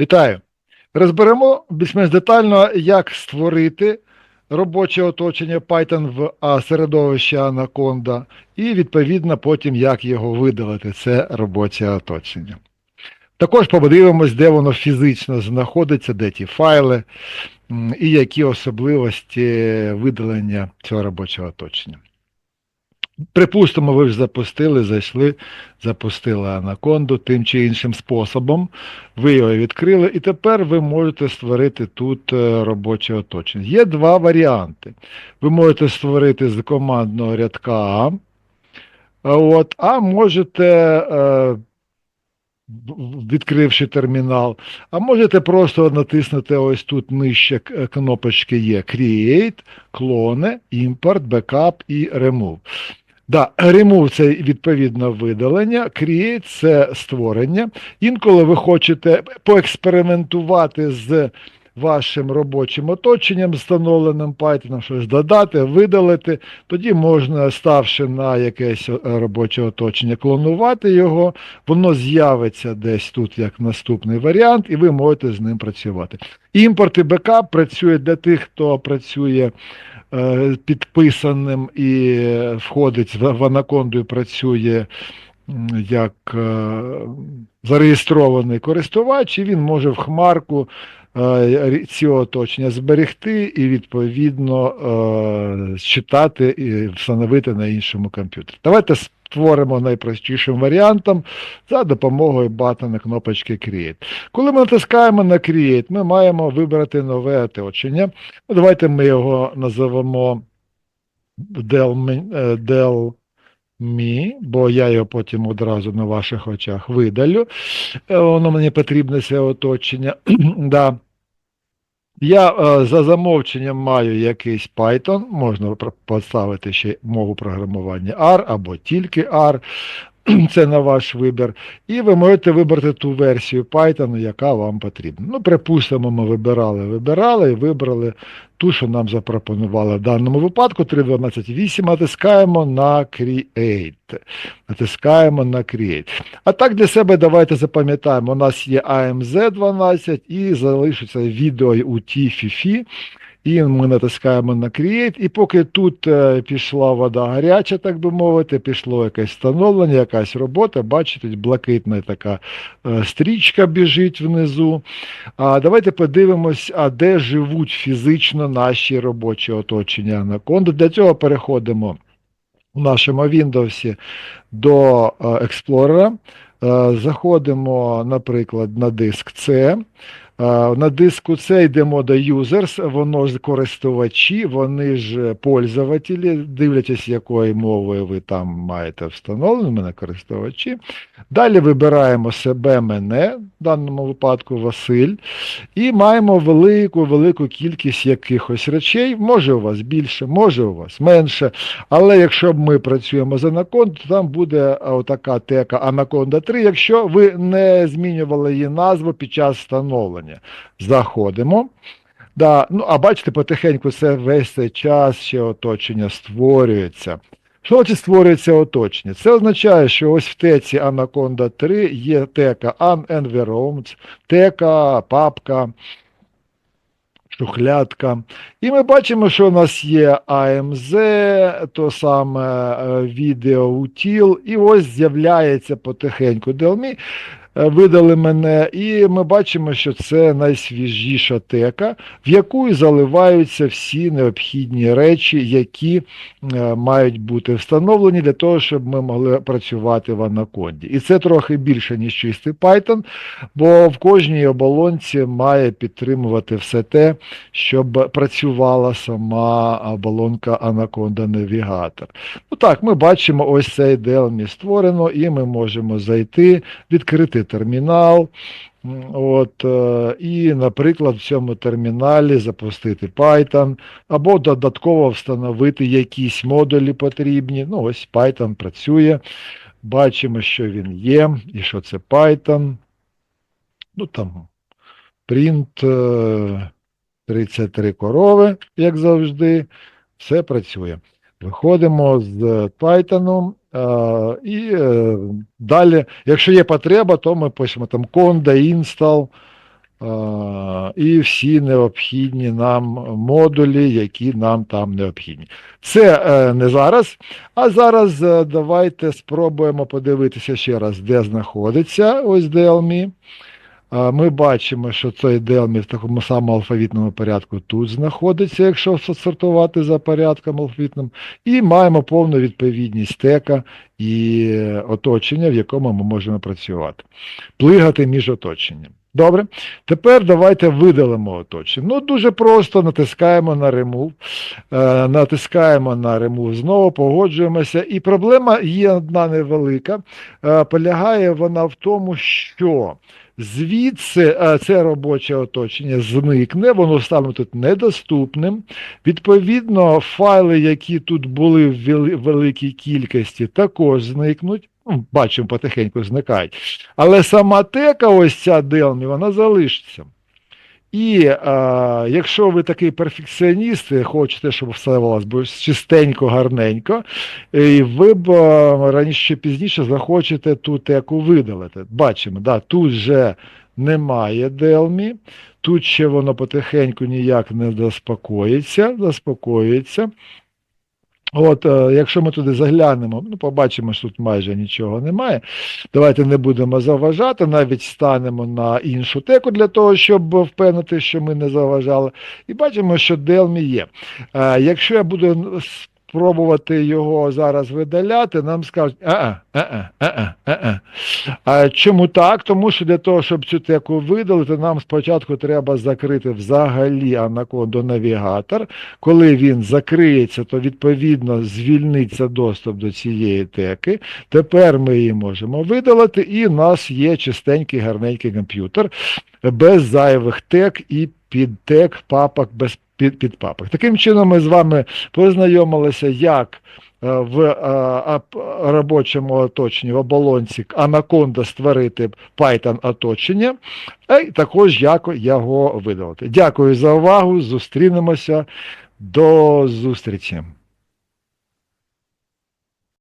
Вітаю! Розберемо більш-менш детально, як створити робоче оточення Python в середовищі Anaconda і, відповідно, потім як його видалити, це робоче оточення. Також подивимось, де воно фізично знаходиться, де ті файли і які особливості видалення цього робочого оточення. Припустимо, ви ж запустили, зайшли, запустили анаконду тим чи іншим способом. Ви його відкрили, і тепер ви можете створити тут е, робоче оточення. Є два варіанти. Ви можете створити з командного рядка А, от, а можете, е, відкривши термінал, а можете просто натиснути ось тут нижче кнопочки є Create, клони, Import, Backup і Remove. Да, remove це відповідно видалення, create це створення. Інколи ви хочете поекспериментувати з вашим робочим оточенням, встановленим Python, щось додати, видалити. Тоді можна, ставши на якесь е, робоче оточення, клонувати його, воно з'явиться десь тут як наступний варіант, і ви можете з ним працювати. Імпорт і бекап працює для тих, хто працює е, підписаним і е, входить в анаконду працює як зареєстрований користувач, і він може в хмарку ці оточення зберегти і відповідно е, читати і встановити на іншому комп'ютері. Давайте створимо найпростішим варіантом за допомогою батона кнопочки Create. Коли ми натискаємо на Create, ми маємо вибрати нове оточення. Ну, Давайте ми його назовемо Del, Me- е, бо я його потім одразу на ваших очах видалю. Е, Воно мені потрібне це оточення. да. Я е, за замовченням маю якийсь Python, можна поставити ще мову програмування R або тільки R. Це на ваш вибір. І ви можете вибрати ту версію Python, яка вам потрібна. Ну, припустимо, ми вибирали, вибирали і вибрали ту, що нам запропонували в даному випадку 3.12.8, натискаємо на Create. Натискаємо на Create. А так для себе давайте запам'ятаємо, у нас є AMZ 12 і залишиться відео у TFIFI. І ми натискаємо на Create, і поки тут е, пішла вода гаряча, так би мовити, пішло якесь встановлення, якась робота, бачите, блакитна така е, стрічка біжить внизу. А давайте подивимось, а де живуть фізично наші робочі оточення Anaconda. Для цього переходимо у нашому Windows до е, Explorer. Заходимо, наприклад, на диск C. Е, На диску C йдемо до users, воно ж користувачі, вони ж пользователі, дивлячись, якою мовою ви там маєте встановлено, мене користувачі. Далі вибираємо себе, мене, в даному випадку Василь, і маємо велику, велику кількість якихось речей. Може у вас більше, може у вас менше. Але якщо ми працюємо з Anaconda, то там буде отака тека Anaconda 3, якщо ви не змінювали її назву під час встановлення. Заходимо. Да, ну, а бачите, потихеньку це весь цей час ще оточення створюється. Що значить створюється оточення? Це означає, що ось в теці Anaconda 3 є тека Unenvironment, тека, папка, шухлядка. І ми бачимо, що у нас є AMZ, то саме е, відео утіл, і ось з'являється потихеньку Delmi. Е, Видали мене, і ми бачимо, що це найсвіжіша тека, в яку заливаються всі необхідні речі, які е, мають бути встановлені для того, щоб ми могли працювати в Анаконді. І це трохи більше, ніж чистий Python, бо в кожній оболонці має підтримувати все те, щоб працювала сама оболонка Anaconda Navigator. Ну так, ми бачимо ось цей Delmi створено, і ми можемо зайти, відкрити термінал. От, е, і, наприклад, в цьому терміналі запустити Python, або додатково встановити якісь модулі потрібні. Ну, ось Python працює. Бачимо, що він є, і що це Python. Ну там print е, 33 корови, як завжди, все працює. Виходимо з Python і е, далі, якщо є потреба, то ми пишемо там conda install і всі необхідні нам модулі, які нам там необхідні. Це е, не зараз, а зараз е, давайте спробуємо подивитися ще раз, де знаходиться ось DLME. Ми бачимо, що цей DLME в такому самому алфавітному порядку тут знаходиться, якщо сортувати за порядком алфавітним, і маємо повну відповідність тека і оточення, в якому ми можемо працювати. Плигати між оточенням. Добре, тепер давайте видалимо оточення. Ну, дуже просто натискаємо на е, натискаємо на Remove, знову погоджуємося. І проблема є одна невелика. Е, полягає вона в тому, що звідси е, це робоче оточення зникне, воно стане тут недоступним. Відповідно, файли, які тут були в великій кількості, також зникнуть. Ну, Бачимо, потихеньку зникають. Але сама тека, ось ця делмі, вона залишиться. І е, якщо ви такий перфекціоніст, і хочете, щоб все у вас було чистенько, гарненько, і ви б е, раніше чи пізніше захочете ту теку видалити. Бачимо, да, тут вже немає делмі, тут ще воно потихеньку ніяк не заспокоїться, заспокоюється. От, е, якщо ми туди заглянемо, ну, побачимо, що тут майже нічого немає. Давайте не будемо заважати, навіть станемо на іншу теку для того, щоб впевнити, що ми не заважали. І бачимо, що Делмі є. Е, Якщо я буду спробувати його зараз видаляти, нам скажуть, а-а, а-а, а-а, а-а. А чому так? Тому що для того, щоб цю теку видалити, нам спочатку треба закрити взагалі анаконду навігатор. Коли він закриється, то відповідно звільниться доступ до цієї теки. Тепер ми її можемо видалити, і в нас є чистенький гарненький комп'ютер без зайвих тек і підтек папок без під, підпапок. Таким чином, ми з вами познайомилися, як е, в е, робочому оточенні в оболонці Анаконда створити Python оточення, а також як його видалити. Дякую за увагу. Зустрінемося. До зустрічі.